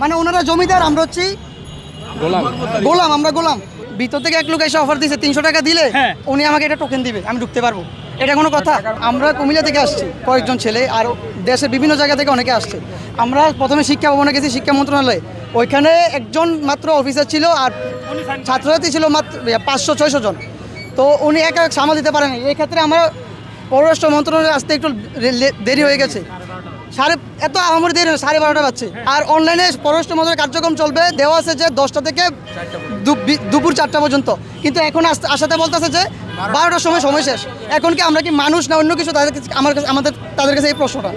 মানে ওনারা জমিদার আমরা হচ্ছি গোলাম। গোলাম আমরা গোলাম। ভিতর থেকে এক লোক এসে অফার দিয়েছে তিনশো টাকা দিলে হ্যাঁ। উনি আমাকে এটা টোকেন দিবে আমি ঢুকতে পারব। এটা কোনো কথা। আমরা কুমিল্লা থেকে আসছি কয়েকজন ছেলে আর দেশের বিভিন্ন জায়গা থেকে অনেকে আসছে। আমরা প্রথমে শিক্ষা ভবনে গেছি শিক্ষা মন্ত্রণালয়ে। ওইখানে একজন মাত্র অফিসার ছিল আর ছাত্রছাত্রী ছিল মাত্র পাঁচশো ছয়শো জন। তো উনি একা সামাল দিতে পারেন। এই ক্ষেত্রে আমরা পররাষ্ট্র মন্ত্রণালয়ে আসতে একটু দেরি হয়ে গেছে। সাড়ে এত আমার দেরি সাড়ে বারোটা বাজছে। আর অনলাইনে পররাষ্ট্র মন্ত্রণালয়ের কার্যক্রম চলবে দেওয়া আছে যে দশটা থেকে দুপুর চারটা পর্যন্ত। কিন্তু এখন আস- আসাতে বলতেছে যে বারোটার সময় সময় শেষ। এখন কি আমরা কি মানুষ না অন্য কিছু? তাদের কাছে- আমার কাছে আমাদের তাদের কাছে এই প্রশ্নটা।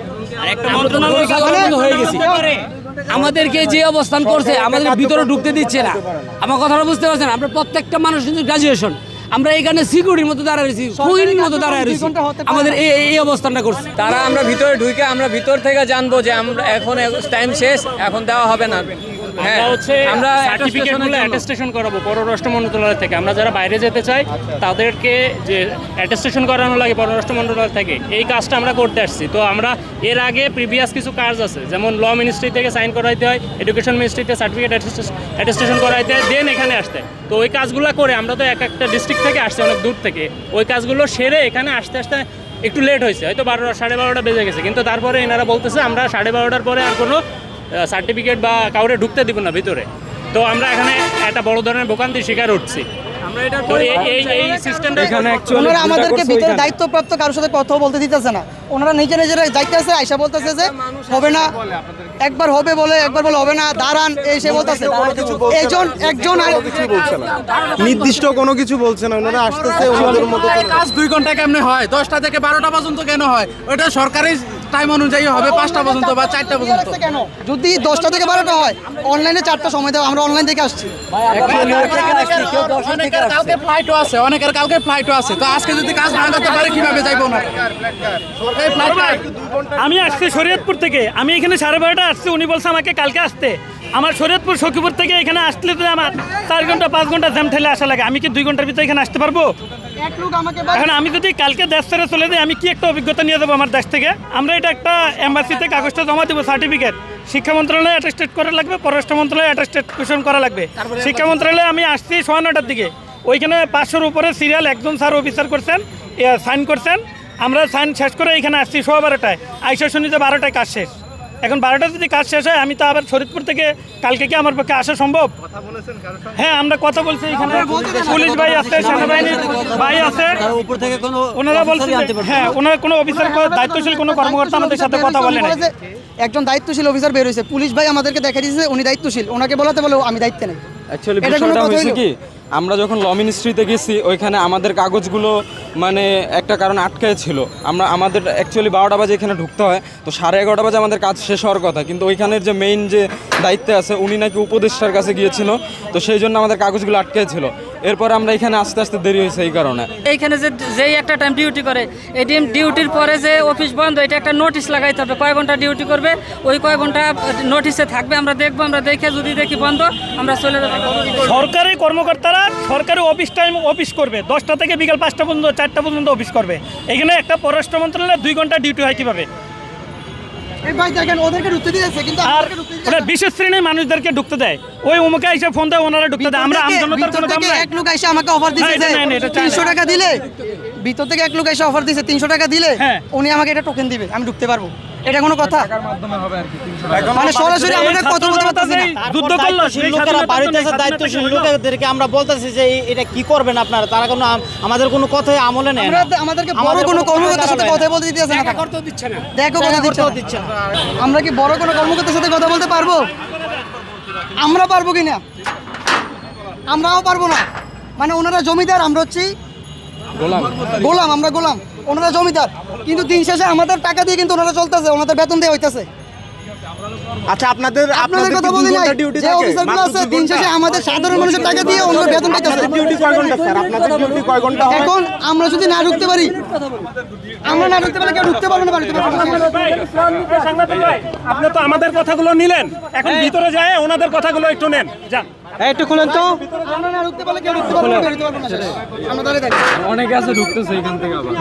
হয়ে গেছি। আমাদেরকে যে অবস্থান করছে আমাদের ভিতরে ঢুকতে দিচ্ছে না। আমার কথাটা বুঝতে পারছেন আমরা প্রত্যেকটা মানুষ কিন্তু গ্রাজুয়েশন আমরা এখানে সিকিউরিটির মতো দাঁড়ায় রয়েছি কুইনের মতো দাঁড়ায় রয়েছি। আমাদের এই এই অবস্থানটা করছে। তারা আমরা ভিতরে ঢুকে আমরা ভিতর থেকে জানব যে আমরা এখন টাইম শেষ এখন দেওয়া হবে না। আমরা হচ্ছে আমরা সার্টিফিকেটগুলো অ্যাটেস্টেশন করাবো পররাষ্ট্র মন্ত্রণালয় থেকে। আমরা যারা বাইরে যেতে চাই তাদেরকে যে অ্যাটেস্টেশন করানো লাগে পররাষ্ট্র মন্ত্রণালয় থেকে এই কাজটা আমরা করতে আসছি। তো আমরা এর আগে প্রিভিয়াস কিছু কাজ আছে যেমন ল মিনিস্ট্রি থেকে সাইন করাইতে হয় এডুকেশন মিনিস্ট্রিতে সার্টিফিকেট অ্যাটেস্টেশন করাইতে হয় দেন এখানে আসতে তো ওই কাজগুলো করে আমরা তো এক একটা ডিস্ট্রিক্ট থেকে আসছি অনেক দূর থেকে। ওই কাজগুলো সেরে এখানে আসতে আসতে একটু লেট হয়েছে হয়তো বারোটা সাড়ে বারোটা বেজে গেছে। কিন্তু তারপরে এনারা বলতেছে আমরা সাড়ে বারোটার পরে আর কোনো সার্টিফিকেট বা কাউরে ঢুকতে দিব না ভিতরে। তো আমরা এখানে একটা বড় ধরনের ভোগান্তির শিকার উঠছি। আমরা এটা তো এই এই এই সিস্টেমটা এখানে actually ওনারা আমাদেরকে ভিতরে দায়িত্বপ্রাপ্ত কারোর সাথে কথা বলতে দিতেছে না। ওনারা নিজে নিজেরা যাইতেছে আইসা বলতেছে যে হবে না একবার হবে বলে একবার বলে হবে না দাঁড়ান এই সে বলতেছে। একজন নির্দিষ্ট কোনো কিছু বলছে না। ওনারা আসতেছে ওনাদের মতো করে। কাজ দুই ঘণ্টা কেমনে হয়? দশটা থেকে বারোটা পর্যন্ত কেন হয়? ওটা সরকারি টাইম অনুযায়ী হবে পাঁচটা পর্যন্ত বা চারটা পর্যন্ত। কেন? যদি দশটা থেকে বারোটা হয় অনলাইনে চারটা সময় দেওয়া আমরা অনলাইন থেকে আসছি। অনেকের কালকে ফ্লাইটও আছে অনেকের কালকে ফ্লাইটও আছে। তো আজকে যদি কাজ না করতে পারে কীভাবে যাইবো না আমি আসছি শরীয়তপুর থেকে। আমি এখানে সাড়ে বারোটা আসছি উনি বলছে আমাকে কালকে আসতে। আমার শরীয়তপুর সখীপুর থেকে এখানে আসলে তো আমার চার ঘণ্টা পাঁচ ঘণ্টা জ্যাম ঠেলে আসা লাগে। আমি কি দুই ঘণ্টার ভিতরে এখানে আসতে পারব? এখন আমি যদি কালকে দেশ ছেড়ে চলে যাই আমি কি একটা অভিজ্ঞতা নিয়ে যাব আমার দেশ থেকে? আমরা এটা একটা এম্বাসিতে কাগজটা জমা দেবো সার্টিফিকেট শিক্ষা মন্ত্রণালয়ে অ্যাটেস্টেড করা লাগবে পররাষ্ট্র মন্ত্রণালয়ে অ্যাটেস্টেড করা লাগবে। শিক্ষা মন্ত্রণালয়ে আমি আসছি সোয়া নটার দিকে। ওইখানে পাঁচশোর উপরে সিরিয়াল একজন স্যার অফিসার করছেন সাইন করছেন। আমরা সাইন শেষ করে এখানে আসছি সোয়া বারোটায়। আইসা শুনি যে বারোটায় কাজ শেষ। এখন বারোটা যদি কাজ শেষ হয় আমি তো আবার ফরিদপুর থেকে কালকে কি আমার পক্ষে আসা সম্ভব? হ্যাঁ আমরা কথা বলছি এখানে। পুলিশ ভাই আছে সেনাবাহিনীর ভাই আছে। উপর থেকে কোনো ওনারা বলছেন হ্যাঁ ওনারা কোনো অফিসার দায়িত্বশীল কোনো কর্মকর্তা আমাদের সাথে কথা বলে না যে একজন দায়িত্বশীল অফিসার বের হয়েছে। পুলিশ ভাই আমাদেরকে দেখা দিয়েছে উনি দায়িত্বশীল। ওনাকে বলাতে বলে আমি দায়িত্বে নেই। অ্যাকচুয়ালি এটা কোনো কথা কি? আমরা যখন ল মিনিস্ট্রিতে গেছি, ওইখানে আমাদের কাগজগুলো মানে একটা কারণ আটকায় ছিল। আমরা, আমাদের অ্যাকচুয়ালি বারোটা বাজে এখানে ঢুকতে হয়, তো সাড়ে এগারোটা বাজে আমাদের কাজ শেষ হওয়ার কথা। কিন্তু ওইখানের যে মেইন যে দায়িত্বে আছে, উনি নাকি উপদেষ্টার কাছে গিয়েছিল, তো সেই জন্য আমাদের কাগজগুলো আটকে ছিল। এরপর আমরা এখানে আস্তে আস্তে দেরি হয়েছে এই কারণে। এইখানে যে যেই একটা টাইম ডিউটি করে এই ডিম ডিউটির পরে যে অফিস বন্ধ এটা একটা নোটিশ লাগাইতে হবে। কয় ঘণ্টা ডিউটি করবে? ওই কয় ঘণ্টা নোটিশে থাকবে। আমরা দেখব আমরা দেখে যদি দেখি বন্ধ আমরা চলে যাব। সরকারি কর্মকর্তারা সরকারি অফিস টাইম অফিস করবে। দশটা থেকে বিকাল পাঁচটা পর্যন্ত চারটা পর্যন্ত অফিস করবে। এখানে একটা পররাষ্ট্র মন্ত্রণালয়ে দুই ঘণ্টা ডিউটি হয় কীভাবে? আর ওরা বিশেষ শ্রেণির মানুষদেরকে ঢুকতে দেয়। ওই অমুকে এসে ফোন দেয় ওনারা ঢুকতে দেয়। আমরা ভিতর থেকে- আমজনতার কোনো দাম নাই। এক লোক এসে আমাকে অফার দিয়েছে টাকা দিলে ভিতর থেকে এক লোক এসে অফার দিয়েছে তিনশো টাকা দিলে হ্যাঁ। উনি আমাকে এটা টোকেন দিবে আমি ঢুকতে পারব। এটা কোনো কথা? মানে সরাসরি আমাদের কথা বলতে পারতেছি যুদ্ধ করল লোকেরা বাড়িতে নেই, আছে দায়িত্বশীল লোকেদেরকে আমরা বলতেছি যে এটা কি করবেন আপনারা? তারা কোনো আমাদের কোনো কথাই আমলে নেয় আমাদেরকে বড় কোনো কর্মকর্তার সাথে কথা বলতে দিতেছে না। দিচ্ছে না। দেখো কথা দিচ্ছে না। দিচ্ছে আমরা কি বড় কোনো কর্মকর্তার সাথে কথা বলতে পারব? আমরা পারব কিনা আমরাও পারব না। মানে ওনারা জমিদার আমরা হচ্ছি গোলাম। গোলাম আমরা গোলাম। ওনারা জমিদার। কিন্তু দিন শেষে আমাদের টাকা দিয়ে কিন্তু ওনারা চলতেছে ওনাদের বেতন দিয়ে হইতেছে। আচ্ছা আপনাদের আপনাদের কথা বলি নাই যে অফিসারগুলো আছে দিন শেষে আমাদের সাধারণ মানুষের টাকা দিয়ে ওনারা বেতন পাইতেছে। ডিউটি কয় ঘণ্টা স্যার আপনাদের ডিউটি কয় ঘণ্টা হয়? এখন আমরা যদি না ঢুকতে পারি আমরা না ঢুকতে কেউ ঢুকতে পারব না বাড়িতে আপনি তো আমাদের কথাগুলো নিলেন। এখন ভিতরে যায় ওনাদের কথাগুলো একটু নেন। যান। একটু খুলেন তো। থাকি। অনেকে আছে ঢুকতেছে এখান থেকে আবার।